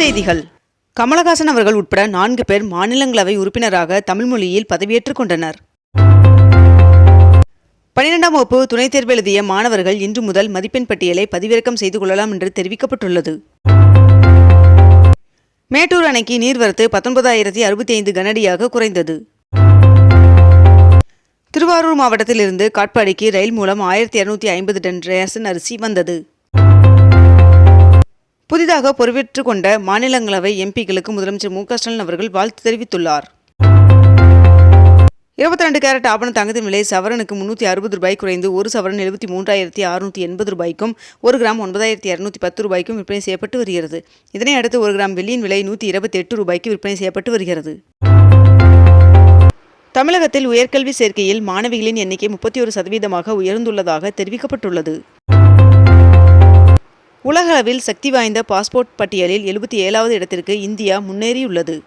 செய்திகள். கமலஹாசன் அவர்கள் உட்பட நான்கு பேர் மாநிலங்களவை உறுப்பினராக தமிழ் மொழியில் பதவியேற்றுக் கொண்டனர். பனிரெண்டாம் வகுப்பு துணைத் தேர்வு எழுதிய மாணவர்கள் இன்று முதல் மதிப்பெண் பட்டியலை பதிவிறக்கம் செய்து கொள்ளலாம் என்று தெரிவிக்கப்பட்டுள்ளது. மேட்டூர் அணைக்கு நீர்வரத்து பத்தொன்பதாயிரத்தி அறுபத்தி ஐந்து கனடியாக குறைந்தது. திருவாரூர் மாவட்டத்திலிருந்து காட்பாடிக்கு ரயில் மூலம் ஆயிரத்தி இருநூத்தி ஐம்பது டன் ரேசன் அரிசி வந்தது. புதிதாக பொறுப்பேற்றுக் கொண்ட மாநிலங்களவை எம்பிக்களுக்கு முதலமைச்சர் மு க ஸ்டாலின் அவர்கள் வாழ்த்து தெரிவித்துள்ளார். இருபத்தி ரெண்டு கேரட் ஆபண தங்கத்தின் விலை சவரனுக்கு முன்னூற்றி அறுபது ரூபாய் குறைந்து ஒரு சவரன் எழுபத்தி மூன்றாயிரத்தி அறுநூற்றி எண்பது ரூபாய்க்கும் ஒரு கிராம் ஒன்பதாயிரத்தி இரநூத்தி பத்து ரூபாய்க்கும் விற்பனை செய்யப்பட்டு வருகிறது. இதனை அடுத்து ஒரு கிராம் வெள்ளியின் விலை நூற்றி இருபத்தி எட்டு ரூபாய்க்கு விற்பனை செய்யப்பட்டு வருகிறது. தமிழகத்தில் உயர்கல்வி சேர்க்கையில் மாணவிகளின் எண்ணிக்கை முப்பத்தி ஒரு சதவீதமாக உயர்ந்துள்ளதாக தெரிவிக்கப்பட்டுள்ளது. உலகளவில் சக்தி வாய்ந்த பாஸ்போர்ட் பட்டியலில் எழுபத்தி ஏழாவது இடத்திற்கு இந்தியா முன்னேறியுள்ளது.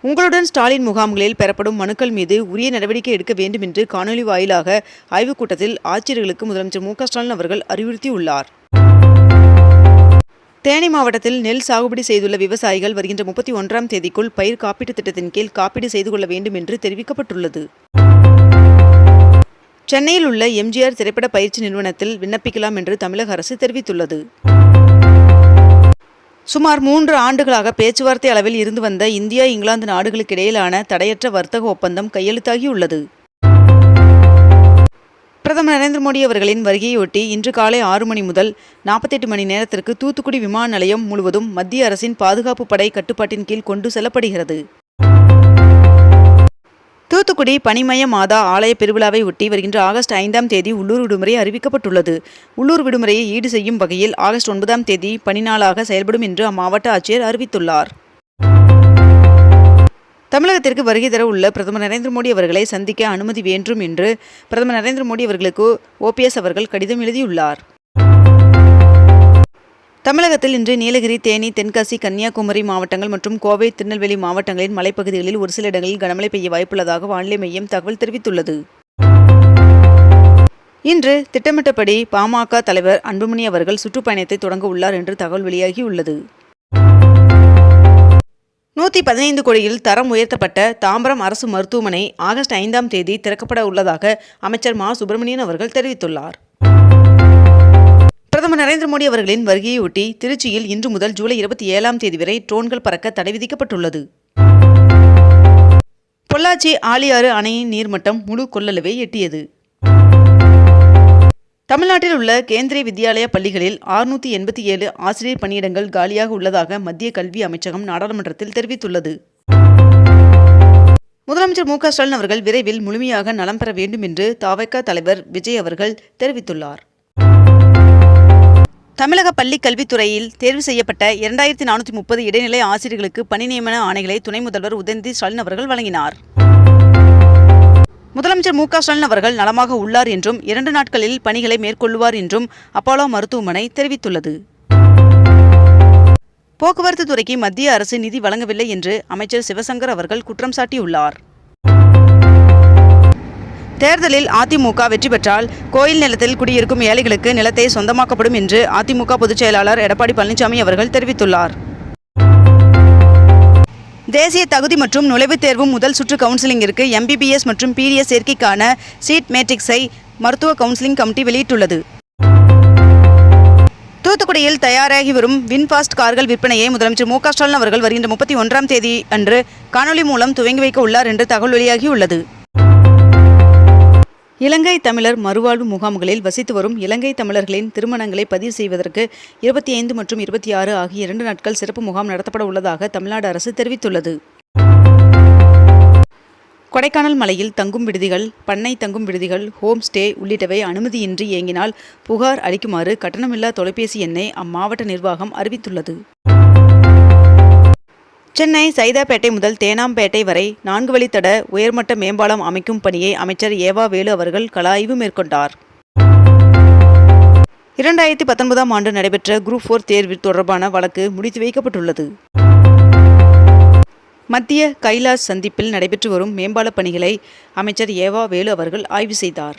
உங்களுடன் ஸ்டாலின் முகாம்களில் பெறப்படும் மனுக்கள் மீது உரிய நடவடிக்கை எடுக்க வேண்டும் என்று காணொலி வாயிலாக ஆய்வுக் கூட்டத்தில் ஆட்சியர்களுக்கு முதலமைச்சர் மு ஸ்டாலின் அவர்கள் அறிவுறுத்தியுள்ளார். தேனி மாவட்டத்தில் நெல் சாகுபடி செய்துள்ள விவசாயிகள் வருகின்ற முப்பத்தி ஒன்றாம் தேதிக்குள் பயிர் காப்பீட்டுத் திட்டத்தின் கீழ் காப்பீடு செய்து கொள்ள வேண்டும் என்று தெரிவிக்கப்பட்டுள்ளது. சென்னையில் உள்ள எம்ஜிஆர் திரைப்பட பயிற்சி நிறுவனத்தில் விண்ணப்பிக்கலாம் என்று தமிழக அரசு தெரிவித்துள்ளது. சுமார் மூன்று ஆண்டுகளாக பேச்சுவார்த்தை அளவில் இருந்து வந்த இந்தியா இங்கிலாந்து நாடுகளுக்கு இடையிலான தடையற்ற வர்த்தக ஒப்பந்தம் கையெழுத்தாகியுள்ளது பிரதமர் நரேந்திர மோடி அவர்களின் வருகையொட்டி இன்று காலை ஆறு மணி முதல் நாற்பத்தெட்டு மணி நேரத்திற்கு தூத்துக்குடி விமான நிலையம் முழுவதும் மத்திய அரசின் பாதுகாப்பு படை கட்டுப்பாட்டின் கீழ் கொண்டு செல்லப்படுகிறது. தூத்துக்குடி பனிமய மாதா ஆலய பெருவிழாவை ஒட்டி வருகின்ற ஆகஸ்ட் ஐந்தாம் தேதி உள்ளூர் விடுமுறை அறிவிக்கப்பட்டுள்ளது. உள்ளூர் விடுமுறையை ஈடு செய்யும் வகையில் ஆகஸ்ட் ஒன்பதாம் தேதி பனிநாளாக செயல்படும் என்று அம்மாவட்ட ஆட்சியர் அறிவித்துள்ளார். தமிழகத்திற்கு வருகை தர உள்ள பிரதமர் நரேந்திர மோடி அவர்களை சந்திக்க அனுமதி வேண்டும் என்று பிரதமர் நரேந்திர மோடி அவர்களுக்கு ஓபிஎஸ் அவர்கள் கடிதம் எழுதியுள்ளார். தமிழகத்தில் இன்று நீலகிரி தேனி தென்காசி கன்னியாகுமரி மாவட்டங்கள் மற்றும் கோவை திருநெல்வேலி மாவட்டங்களின் மலைப்பகுதிகளில் ஒரு சில இடங்களில் கனமழை பெய்ய வாய்ப்புள்ளதாக வானிலை மையம் தகவல் தெரிவித்துள்ளது. இன்று திட்டமிட்டபடி பாமக தலைவர் அன்புமணி அவர்கள் சுற்றுப்பயணத்தை தொடங்க உள்ளார் என்று தகவல் வெளியாகியுள்ளது. நூற்றி பதினைந்து கோடியில் தரம் உயர்த்தப்பட்ட தாம்பரம் அரசு மருத்துவமனை ஆகஸ்ட் ஐந்தாம் தேதி திறக்கப்பட உள்ளதாக அமைச்சர் மா. சுப்பிரமணியன் அவர்கள் தெரிவித்துள்ளார். பிரதமர் நரேந்திர மோடி அவர்களின் வருகையொட்டி திருச்சியில் இன்று முதல் ஜூலை இருபத்தி ஏழாம் தேதி வரை ட்ரோன்கள் பறக்க தடை விதிக்கப்பட்டுள்ளது. பொள்ளாச்சி ஆழியாறு அணையின் நீர்மட்டம் முழு கொள்ளளவை எட்டியது. தமிழ்நாட்டில் உள்ள கேந்திரிய வித்யாலய பள்ளிகளில் ஆறுநூற்றி எண்பத்தி ஏழு ஆசிரியர் பணியிடங்கள் காலியாக உள்ளதாக மத்திய கல்வி அமைச்சகம் நாடாளுமன்றத்தில் தெரிவித்துள்ளது. முதலமைச்சர் மு க ஸ்டாலின் அவர்கள் விரைவில் முழுமையாக நலம் பெற வேண்டும் என்று தாவக தலைவர் விஜய் அவர்கள் தெரிவித்துள்ளார். தமிழக பள்ளி கல்வித்துறையில் தேர்வு செய்யப்பட்ட இரண்டாயிரத்தி நானூற்றி முப்பது இடைநிலை ஆசிரியர்களுக்கு பணி நியமன ஆணைகளை துணை முதல்வர் உதயநிதி ஸ்டாலின் அவர்கள் வழங்கினார். முதலமைச்சர் மு க ஸ்டாலின் அவர்கள் நலமாக உள்ளார் என்றும் இரண்டு நாட்களில் பணிகளை மேற்கொள்ளுவார் என்றும் அப்போலோ மருத்துவமனை தெரிவித்துள்ளது. போக்குவரத்து துறைக்கு மத்திய அரசு நிதி வழங்கவில்லை என்று அமைச்சர் சிவசங்கர் அவர்கள் குற்றம் சாட்டியுள்ளார். தேர்தலில் அதிமுக வெற்றி பெற்றால் கோயில் நிலத்தில் குடியிருக்கும் ஏழைகளுக்கு நிலத்தை சொந்தமாக்கப்படும் என்று அதிமுக பொதுச் செயலாளர் எடப்பாடி பழனிசாமி அவர்கள் தெரிவித்துள்ளார். தேசிய தகுதி மற்றும் நுழைவுத் தேர்வு முதல் சுற்று கவுன்சிலிங்கிற்கு எம்பிபிஎஸ் மற்றும் பிடிஎஸ் சேர்க்கைக்கான சீட் மேட்ரிக்ஸை மருத்துவ கவுன்சிலிங் கமிட்டி வெளியிட்டுள்ளது. தூத்துக்குடியில் தயாராகி வரும் வின்ஃபாஸ்ட் கார்கள் விற்பனையை முதலமைச்சர் மு க ஸ்டாலின் அவர்கள் வருகின்ற முப்பத்தி ஒன்றாம் தேதி அன்று காணொலி மூலம் துவங்கி வைக்க உள்ளார் என்று தகவல் வெளியாகியுள்ளது. இலங்கை தமிழர் மறுவாழ்வு முகாம்களில் வசித்து வரும் இலங்கை தமிழர்களின் திருமணங்களை பதிவு செய்வதற்கு இருபத்தி ஐந்து மற்றும் இருபத்தி ஆறு ஆகிய இரண்டு நாட்கள் சிறப்பு முகாம் நடத்தப்பட உள்ளதாக தமிழ்நாடு அரசு தெரிவித்துள்ளது. கொடைக்கானல் மலையில் தங்கும் விடுதிகள் பண்ணை தங்கும் விடுதிகள் ஹோம் ஸ்டே உள்ளிட்டவை அனுமதியின்றி இயங்கினால் புகார் அளிக்குமாறு கட்டணமில்லா தொலைபேசி எண்ணை அம்மாவட்ட நிர்வாகம் அறிவித்துள்ளது. சென்னை சைதாப்பேட்டை முதல் தேனாம்பேட்டை வரை நான்கு வழித்தட உயர்மட்ட மேம்பாலம் அமைக்கும் பணியை அமைச்சர் ஏவா வேலு அவர்கள் கள ஆய்வு மேற்கொண்டார். இரண்டாயிரத்தி பத்தொன்பதாம் ஆண்டு நடைபெற்ற குரூப் ஃபோர் தேர்வு தொடர்பான வழக்கு முடித்து வைக்கப்பட்டுள்ளது. மத்திய கைலாஷ் சந்திப்பில் நடைபெற்று வரும் மேம்பாலப் பணிகளை அமைச்சர் ஏவா வேலு அவர்கள் ஆய்வு செய்தார்.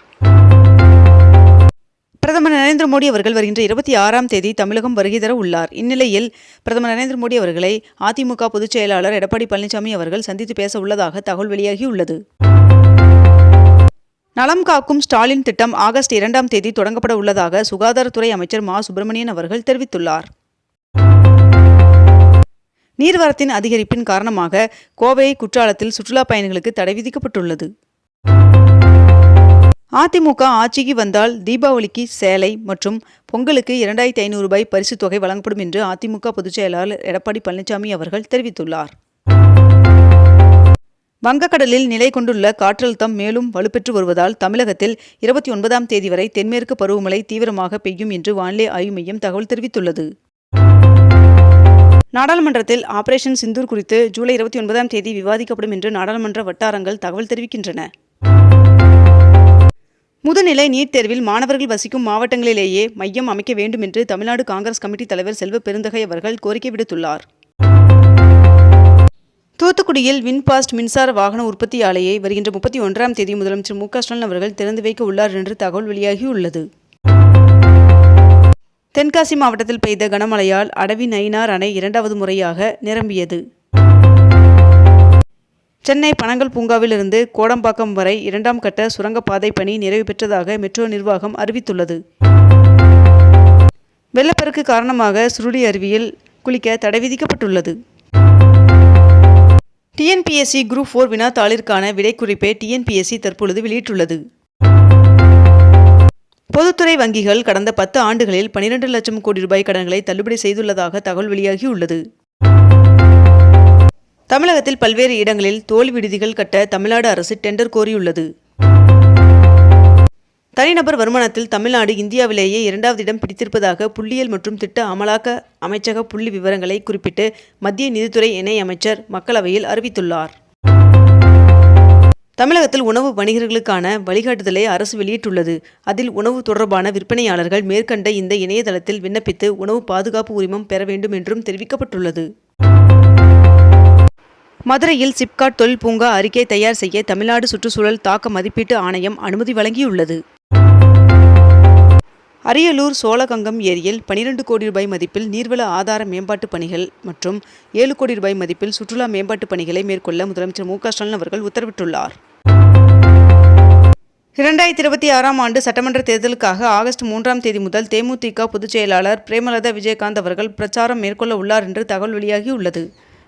நரேந்திர மோடி அவர்கள் வருகின்ற இருபத்தி ஆறாம் தேதி தமிழகம் வருகை தர உள்ளார். இந்நிலையில் பிரதமர் நரேந்திர மோடி அவர்களை அதிமுக பொதுச் செயலாளர் எடப்பாடி பழனிசாமி அவர்கள் சந்தித்து பேச உள்ளதாக தகவல் வெளியாகியுள்ளது. நலம் காக்கும் ஸ்டாலின் திட்டம் ஆகஸ்ட் இரண்டாம் தேதி தொடங்கப்பட உள்ளதாக சுகாதாரத்துறை அமைச்சர் மா. சுப்பிரமணியன் அவர்கள் தெரிவித்துள்ளார். நீர்வரத்தின் அதிகரிப்பின் காரணமாக கோவை குற்றாலத்தில் சுற்றுலா பயணிகளுக்கு தடை விதிக்கப்பட்டுள்ளது. அதிமுக ஆட்சிக்கு வந்தால் தீபாவளிக்கு சேலை மற்றும் பொங்கலுக்கு இரண்டாயிரத்தி ஐநூறு ரூபாய் பரிசுத் தொகை வழங்கப்படும் என்று அதிமுக பொதுச் செயலாளர் எடப்பாடி பழனிசாமி அவர்கள் தெரிவித்துள்ளார். வங்கக்கடலில் நிலை கொண்டுள்ள காற்றழுத்தம் மேலும் வலுப்பெற்று வருவதால் தமிழகத்தில் இருபத்தி ஒன்பதாம் தேதி வரை தென்மேற்கு பருவமழை தீவிரமாக பெய்யும் என்று வானிலை ஆய்வு மையம் தகவல் தெரிவித்துள்ளது. நாடாளுமன்றத்தில் ஆபரேஷன் சிந்தூர் குறித்து ஜூலை இருபத்தி ஒன்பதாம் தேதி விவாதிக்கப்படும் என்று நாடாளுமன்ற வட்டாரங்கள் தகவல் தெரிவிக்கின்றன. முதுநிலை நீட் தேர்வில் மாணவர்கள் வசிக்கும் மாவட்டங்களிலேயே மையம் அமைக்க வேண்டும் என்று தமிழ்நாடு காங்கிரஸ் கமிட்டி தலைவர் செல்வ பெருந்தகை அவர்கள் கோரிக்கை விடுத்துள்ளார். தூத்துக்குடியில் வின்பாஸ்ட் மின்சார வாகன உற்பத்தி ஆலையை வருகின்ற முப்பத்தி ஒன்றாம் தேதி முதலமைச்சர் மு க ஸ்டாலின் அவர்கள் திறந்து வைக்க உள்ளார் என்று தகவல் வெளியாகியுள்ளது. தென்காசி மாவட்டத்தில் பெய்த கனமழையால் அடவி நயினார் அணை இரண்டாவது முறையாக நிரம்பியது. சென்னை பனங்கல் பூங்காவிலிருந்து கோடம்பாக்கம் வரை இரண்டாம் கட்ட சுரங்கப்பாதை பணி நிறைவு பெற்றதாக மெட்ரோ நிர்வாகம் அறிவித்துள்ளது. வெள்ளப்பெருக்கு காரணமாக சுருளி அருவியில் குளிக்க தடை விதிக்கப்பட்டுள்ளது. டிஎன்பிஎஸ்சி குரூப் ஃபோர் வினாத்தாளிற்கான விடைக்குறிப்பை டிஎன்பிஎஸ்சி தற்பொழுது வெளியிட்டுள்ளது. பொதுத்துறை வங்கிகள் கடந்த பத்து ஆண்டுகளில் பனிரெண்டு லட்சம் கோடி ரூபாய் கடன்களை தள்ளுபடி செய்துள்ளதாக தகவல் வெளியாகியுள்ளது. தமிழகத்தில் பல்வேறு இடங்களில் தோல் விடுதிகள் கட்ட தமிழ்நாடு அரசு டெண்டர் கோரியுள்ளது. தனிநபர் வருமானத்தில் தமிழ்நாடு இந்தியாவிலேயே இரண்டாவது இடம் பிடித்திருப்பதாக புள்ளியியல் மற்றும் திட்ட அமலாக்க அமைச்சக புள்ளி விவரங்களை குறிப்பிட்டு மத்திய நிதித்துறை இணை அமைச்சர் மக்களவையில் அறிவித்துள்ளார். தமிழகத்தில் உணவு வணிகர்களுக்கான வழிகாட்டுதலை அரசு வெளியிட்டுள்ளது. அதில் உணவு தொடர்பான விற்பனையாளர்கள் மேற்கண்ட இந்த இணையதளத்தில் விண்ணப்பித்து உணவு பாதுகாப்பு உரிமம் பெற வேண்டும் என்றும் தெரிவிக்கப்பட்டுள்ளது. மதுரையில் சிப்காட் தொழில் பூங்கா அறிக்கை தயார் செய்ய தமிழ்நாடு சுற்றுச்சூழல் தாக்க மதிப்பீட்டு ஆணையம் அனுமதி வழங்கியுள்ளது. அரியலூர் சோழகங்கம் ஏரியில் பனிரெண்டு கோடி ரூபாய் மதிப்பில் நீர்வள ஆதார மேம்பாட்டு பணிகள் மற்றும் ஏழு கோடி ரூபாய் மதிப்பில் சுற்றுலா மேம்பாட்டு பணிகளை மேற்கொள்ள முதலமைச்சர் மு ஸ்டாலின் அவர்கள் உத்தரவிட்டுள்ளார். இரண்டாயிரத்தி இருபத்தி ஆறாம் ஆண்டு சட்டமன்ற தேர்தலுக்காக ஆகஸ்ட் மூன்றாம் தேதி முதல் தேமுதிக பொதுச் செயலாளர் பிரேமலதா விஜயகாந்த் அவர்கள் பிரச்சாரம் மேற்கொள்ள உள்ளார் என்று தகவல் வெளியாகியுள்ளது.